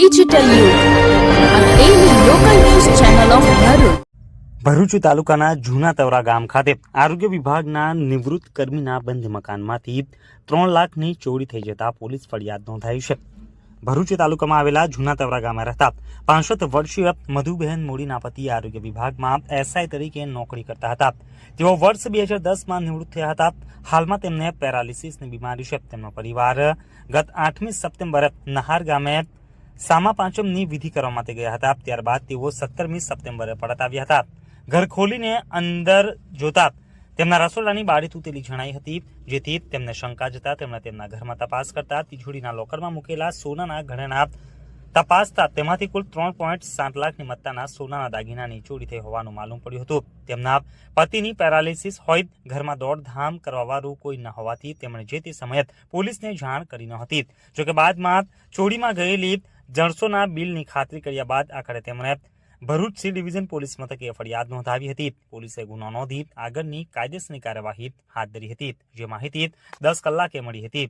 Digital Bharuch Bharuch તાલુકાના જૂના તવરા ગામ ખાતે આરોગ્ય વિભાગના નિવૃત્ત કર્મીના બંધ મકાનમાંથી ત્રણ લાખની ચોરી થઈ જતા પોલીસ ફરિયાદ નોંધાઈ છે. ભરૂચ તાલુકામાં આવેલા જૂના તવરા ગામે રહેતા પાંસઠ વર્ષીય મધુબહેન મોડીના પતિ આરોગ્ય વિભાગમાં એસઆઈ તરીકે નોકરી કરતા હતા. તેઓ વર્ષ બે હજાર દસમાં નિવૃત્ત થયા હતા. હાલમાં તેમને પેરાલિસિસની બીમારી છે. તેમનો પરિવાર ગત આઠમી સપ્ટેમ્બરે નહાર ગામે સામા પાંચમની વિધિ કરવા માટે ગયા હતા. ત્યારબાદ તેઓ સત્તરમી સપ્ટેમ્બરે પરત આવ્યા હતા. ઘર ખોલીને અંદર જોતા તેમના રસોડાની બારી તૂટેલી જણાઈ હતી, જેથી તેમને શંકા જતા તેમણે તેમના ઘરમાં તપાસ કરતા તિજોરીના લોકરમાં મૂકેલા સોનાના ઘરેણા તપાસતા તેમાંથી કુલ ત્રણ પોઈન્ટ સાત લાખની મત્તાના સોનાના દાગીનાની ચોરી થઈ હોવાનું માલુમ પડ્યું હતું. તેમના પતિની પેરાલિસિસ હોય ઘરમાં દોડધામ કરવાવાળું કોઈ ન હોવાથી તેમણે જે તે સમયે પોલીસને જાણ કરી ન હતી. જોકે બાદમાં ચોરીમાં ગયેલી જણસોના બિલની ખાતરી કર્યા બાદ આખરે તેમણે ભરૂચ સી ડિવિઝન પોલીસ મથકે ફરિયાદ નોંધાવી હતી. પોલીસે ગુનો નોંધી આગળની કાયદેસરની કાર્યવાહી હાથ ધરી હતી. જે માહિતી દસ કલાકે મળી હતી.